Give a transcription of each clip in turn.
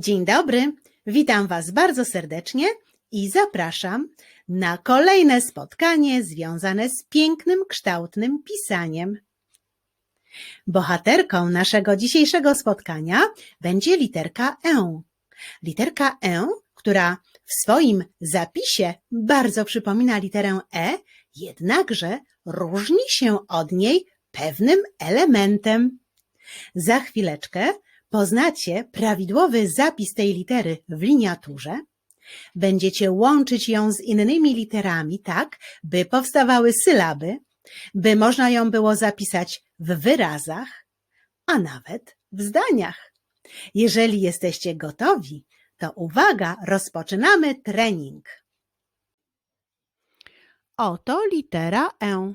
Dzień dobry, witam Was bardzo serdecznie i zapraszam na kolejne spotkanie związane z pięknym, kształtnym pisaniem. Bohaterką naszego dzisiejszego spotkania będzie literka E. Literka E, która w swoim zapisie bardzo przypomina literę E, jednakże różni się od niej pewnym elementem. Za chwileczkę poznacie prawidłowy zapis tej litery w liniaturze. Będziecie łączyć ją z innymi literami tak, by powstawały sylaby, by można ją było zapisać w wyrazach, a nawet w zdaniach. Jeżeli jesteście gotowi, to uwaga, rozpoczynamy trening. Oto litera E.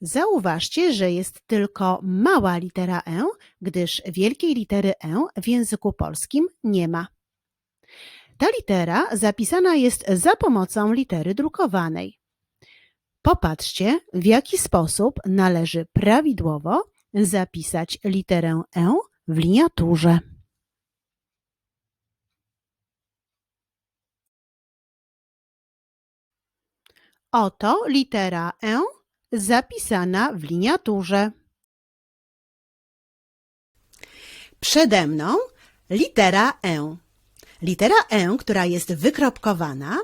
Zauważcie, że jest tylko mała litera E, gdyż wielkiej litery E w języku polskim nie ma. Ta litera zapisana jest za pomocą litery drukowanej. Popatrzcie, w jaki sposób należy prawidłowo zapisać literę E w liniaturze. Oto litera E zapisana w liniaturze. Przede mną litera E. Litera E, która jest wykropkowana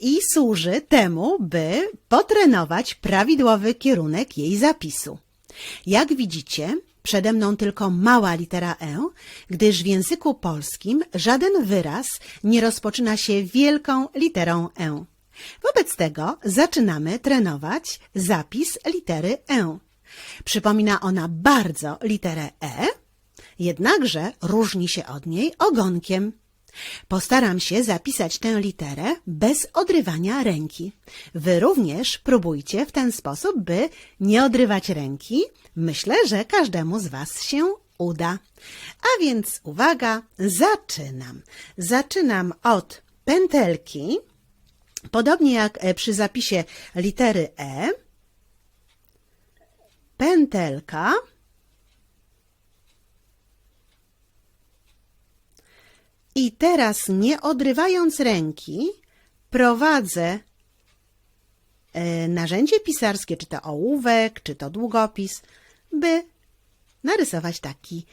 i służy temu, by potrenować prawidłowy kierunek jej zapisu. Jak widzicie, przede mną tylko mała litera E, gdyż w języku polskim żaden wyraz nie rozpoczyna się wielką literą E. Wobec tego zaczynamy trenować zapis litery E. Przypomina ona bardzo literę E, jednakże różni się od niej ogonkiem. Postaram się zapisać tę literę bez odrywania ręki. Wy również próbujcie w ten sposób, by nie odrywać ręki. Myślę, że każdemu z Was się uda. A więc uwaga, zaczynam. Zaczynam od pętelki. Podobnie jak e, przy zapisie litery E, pętelka, i teraz nie odrywając ręki, prowadzę e, narzędzie pisarskie, czy to ołówek, czy to długopis, by narysować taki,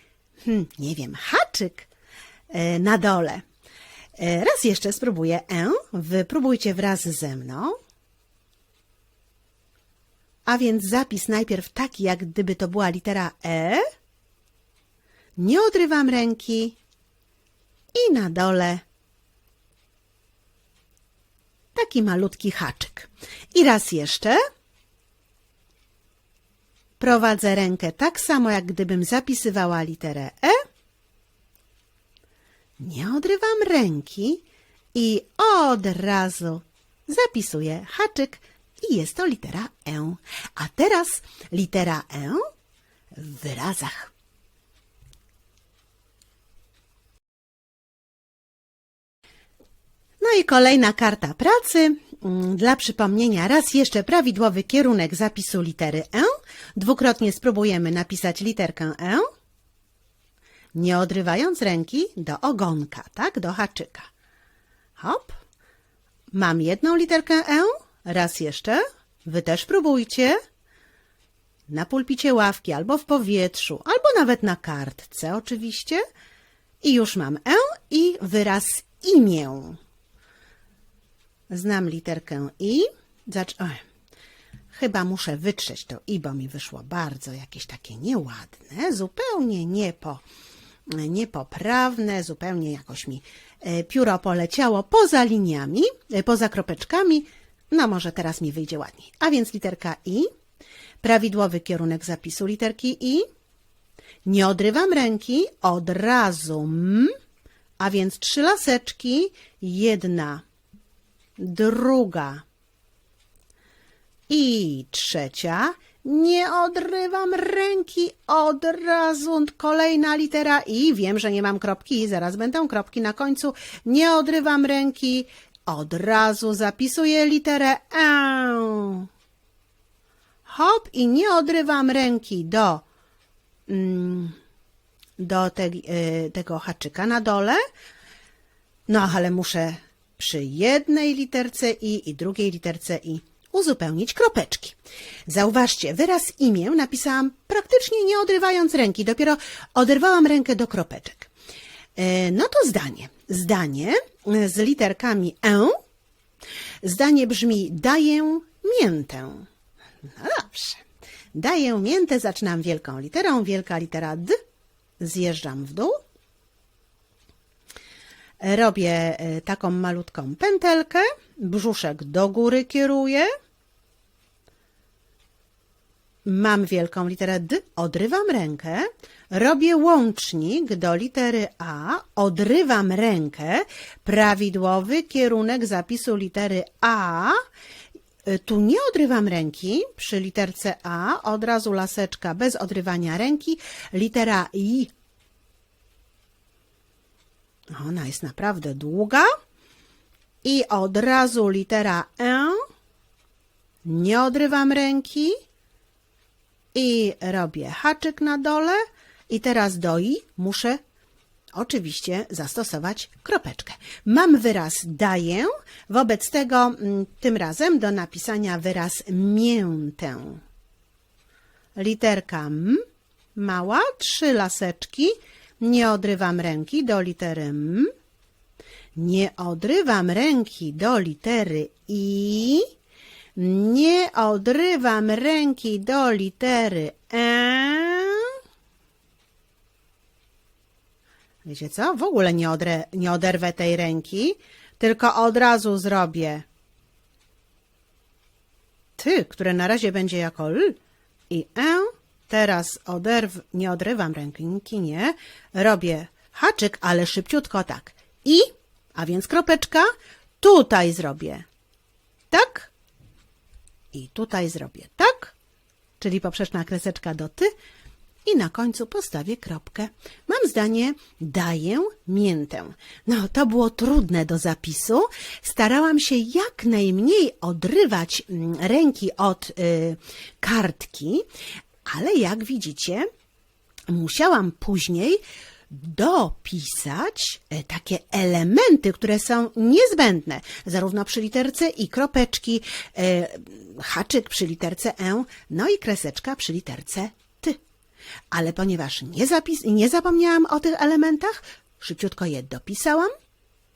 hmm, nie wiem, haczyk e, na dole. E, Raz jeszcze spróbuję E. Wypróbujcie wraz ze mną. A więc zapis najpierw taki, jak gdyby to była litera E. Nie odrywam ręki. I na dole taki malutki haczyk. I raz jeszcze. Prowadzę rękę tak samo, jak gdybym zapisywała literę E. Nie odrywam ręki i od razu zapisuję haczyk i jest to litera E. A teraz litera E w wyrazach. No i kolejna karta pracy. Mm, Dla przypomnienia raz jeszcze prawidłowy kierunek zapisu litery E. Dwukrotnie spróbujemy napisać literkę E nie odrywając ręki do ogonka, tak, do haczyka. Hop. Mam jedną literkę E. Raz jeszcze. Wy też próbujcie. Na pulpicie ławki, albo w powietrzu, albo nawet na kartce, oczywiście. I już mam E i wyraz imię. Znam literkę I. Zacz... Oj. Chyba muszę wytrzeć to i, bo mi wyszło bardzo jakieś takie nieładne, zupełnie nie po, niepoprawne, zupełnie jakoś mi e, pióro poleciało poza liniami, e, poza kropeczkami. No może teraz mi wyjdzie ładniej. A więc literka I, prawidłowy kierunek zapisu literki I. Nie odrywam ręki, od razu m, a więc trzy laseczki, jedna, druga, i trzecia. Nie odrywam ręki. Od razu kolejna litera i. Wiem, że nie mam kropki. Zaraz będą kropki na końcu. Nie odrywam ręki. Od razu zapisuję literę E. Hop i nie odrywam ręki do mm, do te, y, tego haczyka na dole. No, ale muszę przy jednej literce i i drugiej literce i uzupełnić kropeczki. Zauważcie, wyraz imię napisałam praktycznie nie odrywając ręki, dopiero oderwałam rękę do kropeczek. E, No to zdanie. Zdanie e, z literkami e. Zdanie brzmi daję miętę. No dobrze. Daję miętę, zaczynam wielką literą, wielka litera D, zjeżdżam w dół. Robię e, taką malutką pętelkę, brzuszek do góry kieruję. Mam wielką literę D, odrywam rękę, robię łącznik do litery A, odrywam rękę, prawidłowy kierunek zapisu litery A. Y, Tu nie odrywam ręki przy literce A, od razu laseczka bez odrywania ręki, litera I. Ona jest naprawdę długa. I od razu litera E. Nie odrywam ręki i robię haczyk na dole. I teraz do i muszę oczywiście zastosować kropeczkę. Mam wyraz daję, wobec tego mm, tym razem do napisania wyraz miętę. Literka M, mała, trzy laseczki, nie odrywam ręki do litery M, nie odrywam ręki do litery I, nie odrywam ręki do litery E. Wiecie co? W ogóle nie, odrę, nie oderwę tej ręki, tylko od razu zrobię ty, które na razie będzie jako l i e. Teraz oderw, nie odrywam ręki, nie. Robię haczyk, ale szybciutko tak. I, a więc kropeczka, tutaj zrobię tak i tutaj zrobię tak, czyli poprzeczna kreseczka do ty i na końcu postawię kropkę. Mam zdanie daję miętę. No, to było trudne do zapisu. Starałam się jak najmniej odrywać mm, ręki od y, kartki, ale jak widzicie, musiałam później dopisać e, takie elementy, które są niezbędne, zarówno przy literce i kropeczki, e, haczyk przy literce e, no i kreseczka przy literce ty. Ale ponieważ nie, zapis, nie zapomniałam o tych elementach, szybciutko je dopisałam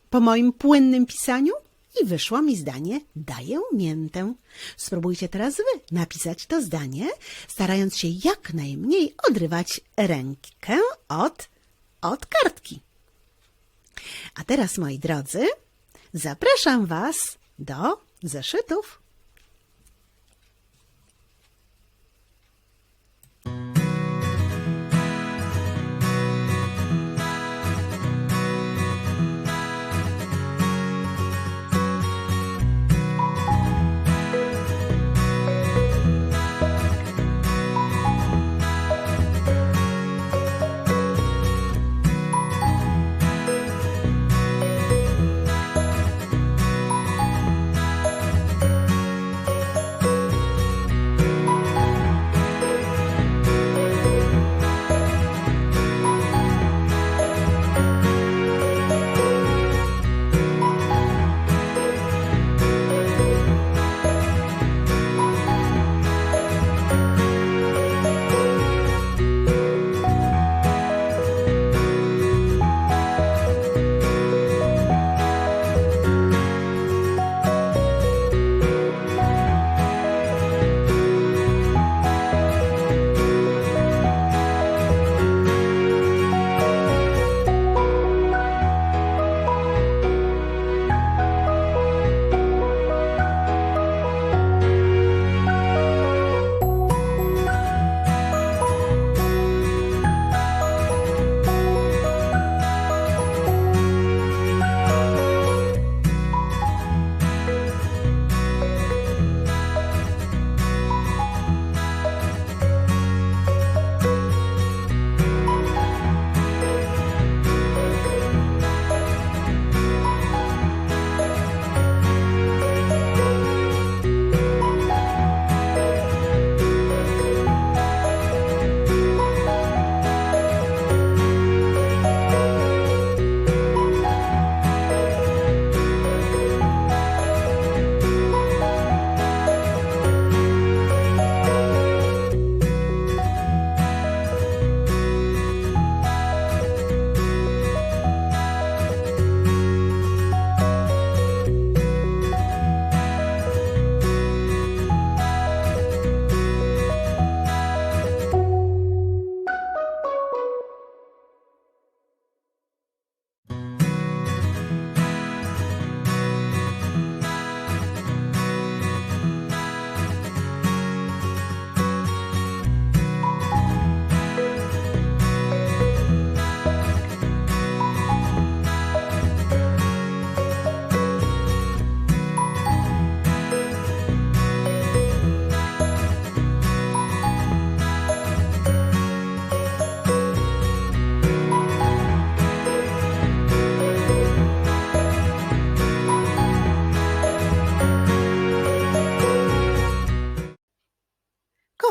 po moim płynnym pisaniu i wyszło mi zdanie daję miętę. Spróbujcie teraz wy napisać to zdanie, starając się jak najmniej odrywać rękę od, od kartki. A teraz, moi drodzy, zapraszam Was do zeszytów.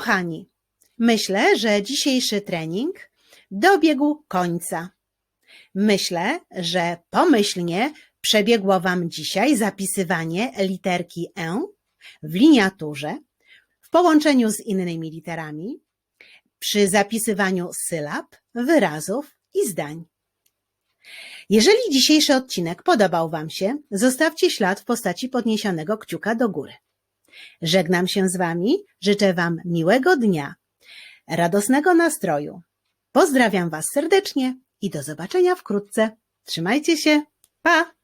Kochani, myślę, że dzisiejszy trening dobiegł końca. Myślę, że pomyślnie przebiegło Wam dzisiaj zapisywanie literki E w liniaturze w połączeniu z innymi literami przy zapisywaniu sylab, wyrazów i zdań. Jeżeli dzisiejszy odcinek podobał Wam się, zostawcie ślad w postaci podniesionego kciuka do góry. Żegnam się z Wami, życzę Wam miłego dnia, radosnego nastroju. Pozdrawiam Was serdecznie i do zobaczenia wkrótce. Trzymajcie się. Pa!